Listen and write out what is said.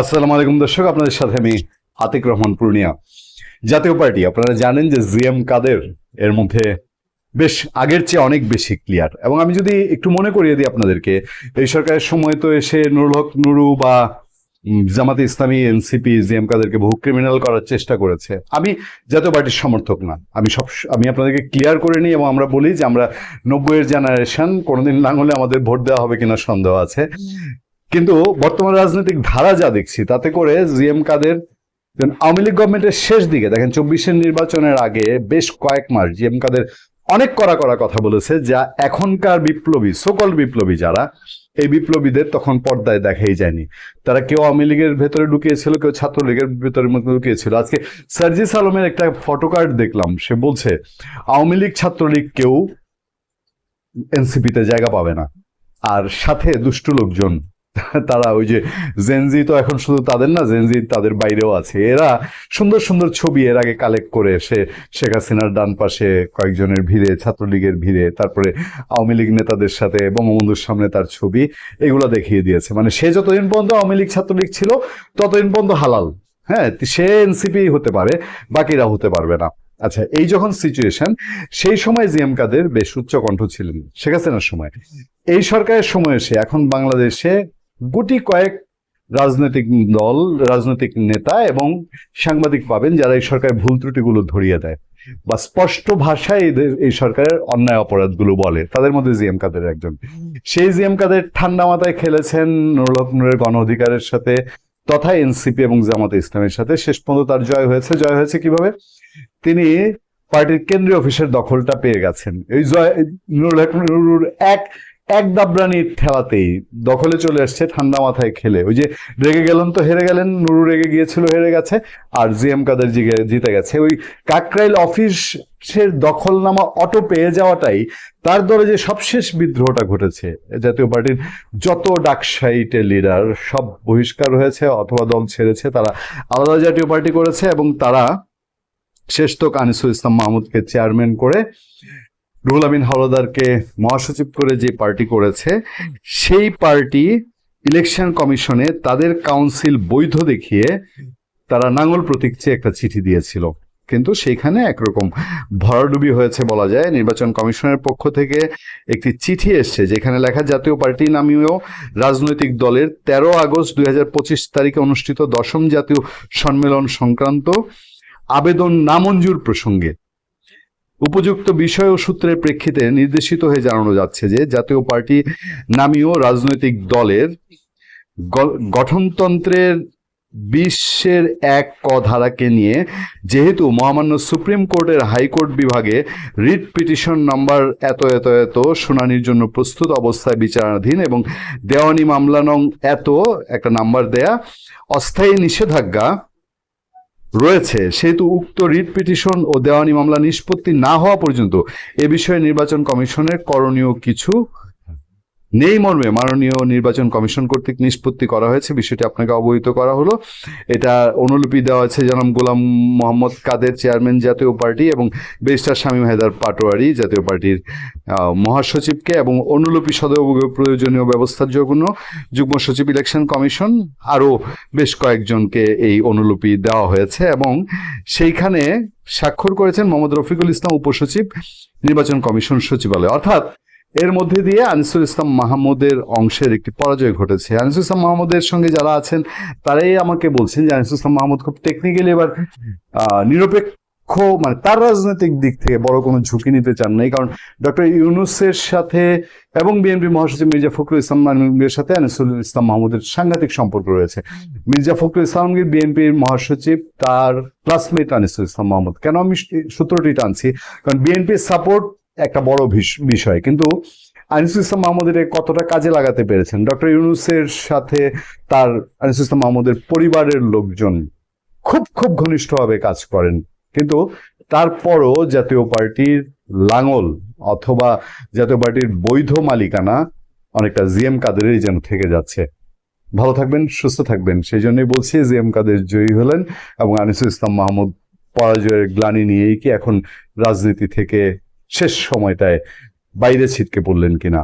আসসালামু আলাইকুম দর্শক, আপনাদের সাথে আমি আতিক রহমান পূর্ণিয়া। জাতীয় পার্টি, আপনারা জানেন যে জিএম কাদের এর মধ্যে বেশ আগের চেয়ে অনেক বেশি ক্লিয়ার এবং আমি যদি একটু মনে করিয়ে দিই আপনাদেরকে, এই সরকারের সময় তো এসে নুরুল হক নুরু বা জামাতে ইসলামী, এনসিপি, জিএম কাদেরকে বহু ক্রিমিনাল করার চেষ্টা করেছে। আমি জাতীয় পার্টির সমর্থক না। আমি সব, আমি আপনাদেরকে ক্লিয়ার করে নিই এবং আমরা বলি যে আমরা নব্বইয়ের জেনারেশন কোনোদিন না হলে আমাদের ভোট দেওয়া হবে কিনা সন্দেহ আছে। কিন্তু বর্তমান রাজনৈতিক ধারা যা দেখছি, তাতে করে জিএম কাদের আওয়ামী লীগ গভর্নমেন্টের শেষ দিকে, দেখেন চব্বিশের নির্বাচনের আগে বেশ কয়েক মাস জিএম কাদের অনেক কড়া কড়া কথা বলেছে, যা এখনকার বিপ্লবী সকল বিপ্লবী যারা, এই বিপ্লবীদের তখন পর্দায় দেখাই যায়নি। তারা কেউ আওয়ামী লীগের ভেতরে ঢুকিয়েছিল, কেউ ছাত্রলীগের ভেতরে ঢুকিয়েছিল। আজকে সার্জিস আলমের একটা ফটোকার্ড দেখলাম, সে বলছে, আওয়ামী লীগ ছাত্রলীগ কেউ এনসিপিতে জায়গা পাবে না, আর সাথে দুষ্টু লোকজন তারা ওই যে জেনজি তো এখন শুধু তাদের না জেনজি তাদের বাইরেও আছে। এরা সুন্দর সুন্দর ছবি এর আগে কালেক্ট করে সে শেখ হাসিনার ডান পাশে কয়েকজনের ভিড়ে, ছাত্রলীগের ভিড়ে, তারপরে আওয়ামী লীগ নেতাদের সাথে বঙ্গবন্ধুর সামনে তার ছবি, এগুলো দেখিয়ে দিয়েছে। মানে সে যতদিন পর্যন্ত আওয়ামী লীগ ছাত্রলীগ ছিল, ততদিন পর্যন্ত হালাল। হ্যাঁ সে এনসিপি হতে পারে, বাকিরা হতে পারবে না। আচ্ছা এই যখন সিচুয়েশন সেই সময় জিএম কাদের বেশ উচ্চ কণ্ঠ ছিলেন, শেখ হাসিনার সময়। এই সরকারের সময় এসে এখন বাংলাদেশে গুটি কয়েক রাজনৈতিক দল, রাজনৈতিক নেতা এবং সাংবাদিক পাবেন যারা এই সরকারের ভুল ত্রুটিগুলো ধরিয়ে দেয় বা স্পষ্ট ভাষায় এদের এই সরকারের অন্যায় অপরাধগুলো বলে। তাদের মধ্যে জিএম কাদের একজন। সেই জিএম কাদের ঠান্ডা মাথায় খেলেছেন নুরুল হক নুরের গণ অধিকারের সাথে তথা এনসিপি এবং জামাতে ইসলামের সাথে। শেষ পর্যন্ত তার জয় হয়েছে। জয় হয়েছে কীভাবে? তিনি পার্টির কেন্দ্রীয় অফিসের দখলটা পেয়ে গেছেন। এই জয় নুরুল এক এক দাবরানির ঠেলাতেই দখলে চলে আসছে ঠান্ডা মাথায় খেলে। ওই যে রেগে গেলেন তো, হেরে গেলেন, নুরু রেগে গিয়েছিল, হেরে গেছে, আর জি এম কাদের জিগে জিতে গেছে। ওই কাকরাইল অফিসের দখলনামা অটো পেয়ে যাওয়াটাই তার দলে যে সবশেষ বিদ্রোহটা ঘটেছে জাতীয় পার্টির যত ডাকসাইটের লিডার সব বহিষ্কার হয়েছে, অথবা দল ছেড়েছে, তারা আলাদা জাতীয় পার্টি করেছে এবং তারা শেষ তো আনিসুল ইসলাম মাহমুদকে চেয়ারম্যান করে রুহুল আমিন হাওলাদারকে মহাসচিব করে যে পার্টি করেছে, সেই পার্টি ইলেকশন কমিশনে তাদের কাউন্সিল বৈধ দেখিয়ে তারা নাঙ্গল প্রতীক চেয়ে একটা চিঠি দিয়েছিল। কিন্তু সেখানে একরকম ভরাডুবি হয়েছে বলা যায়। নির্বাচন কমিশনের পক্ষ থেকে একটি চিঠি এসছে যেখানে লেখা, জাতীয় পার্টি নামীয় রাজনৈতিক দলের তেরো আগস্ট দুই হাজার পঁচিশ তারিখে অনুষ্ঠিত দশম জাতীয় সম্মেলন সংক্রান্ত আবেদন নামঞ্জুর প্রসঙ্গে উপযুক্ত বিষয় ও সূত্রের প্রেক্ষিতে নির্দেশিত হয়ে জানানো যাচ্ছে যে জাতীয় পার্টি নামীয় রাজনৈতিক দলের গঠনতন্ত্রের বিশ্বের এক ক ধারাকে নিয়ে যেহেতু মহামান্য সুপ্রিম কোর্টের হাইকোর্ট বিভাগে রিট পিটিশন নাম্বার এত এত এত শুনানির জন্য প্রস্তুত অবস্থায় বিচারাধীন এবং দেওয়ানি মামলা নং এত, একটা নাম্বার দেয়া, অস্থায়ী নিষেধাজ্ঞা রয়েছে। সেহেতু উক্ত রিট পিটিশন ও দেওয়ানি মামলা নিষ্পত্তি না হওয়া পর্যন্ত এ বিষয়ে নির্বাচন কমিশনের করণীয় কিছু নেই মর্মে মাননীয় নির্বাচন কমিশন কর্তৃক নিষ্পত্তি করা হয়েছে, বিষয়টি আপনাকে অবহিত করা হলো। এটা অনুলিপি দেওয়া আছে জনাব গোলাম মোহাম্মদ কাদের, চেয়ারম্যান জাতীয় পার্টি এবং বেস্টার শামীম হায়দার পাটোয়ারি জাতীয় পার্টির মহাসচিবকে এবং অনুলিপি সদয় প্রয়োজনীয় ব্যবস্থার জন্য যুগ্ম সচিব ইলেকশন কমিশন আরও বেশ কয়েকজনকে এই অনুলিপি দেওয়া হয়েছে এবং সেইখানে স্বাক্ষর করেছেন মোহাম্মদ রফিকুল ইসলাম উপসচিব, নির্বাচন কমিশন সচিবালয়। অর্থাৎ এর মধ্যে দিয়ে আনিসুল ইসলাম মাহমুদের অংশের একটি পরাজয় ঘটেছে। আনিসুল ইসলাম মাহমুদের সঙ্গে যারা আছেন, তারাই আমাকে বলছেন যে আনিসুল ইসলাম মাহমুদ খুব টেকনিক্যালি এবার নিরপেক্ষ মানে তার রাজনৈতিক দিক থেকে বড় কোনো ঝুঁকি নিতে চান নাই। কারণ ডক্টর ইউনুসের সাথে এবং বিএনপি মহাসচিব মির্জা ফখরুল ইসলাম আলমগীরের সাথে আনিসুল ইসলাম মাহমুদের সাংঘাতিক সম্পর্ক রয়েছে। মির্জা ফখরুল ইসলাম আলমগীর বিএনপির মহাসচিব, তার ক্লাসমেট আনিসুল ইসলাম মাহমুদ। কেন আমি সূত্রটি টানছি? কারণ বিএনপির সাপোর্ট একটা বড় বিষয়। কিন্তু আনিসুল ইসলাম মাহমুদের কতটা কাজে লাগাতে পেরেছেন? ডক্টর ইউনুসের সাথে তার আনিসুল ইসলাম মাহমুদের পরিবারের লোকজন খুব খুব ঘনিষ্ঠভাবে কাজ করেন। কিন্তু তারপরও জাতীয় পার্টির লাঙল অথবা জাতীয় পার্টির বৈধ মালিকানা অনেকটা জিএম কাদেরই যেন থেকে যাচ্ছে। ভালো থাকবেন, সুস্থ থাকবেন। সেই জন্যই বলছি জিএম কাদের জয়ী হলেন এবং আনিসুল ইসলাম মাহমুদ পরাজয়ের গ্লানি নিয়েই কি এখন রাজনীতি থেকে শেষ সময়টায় বাইরে ছিটকে পড়লেন কিনা?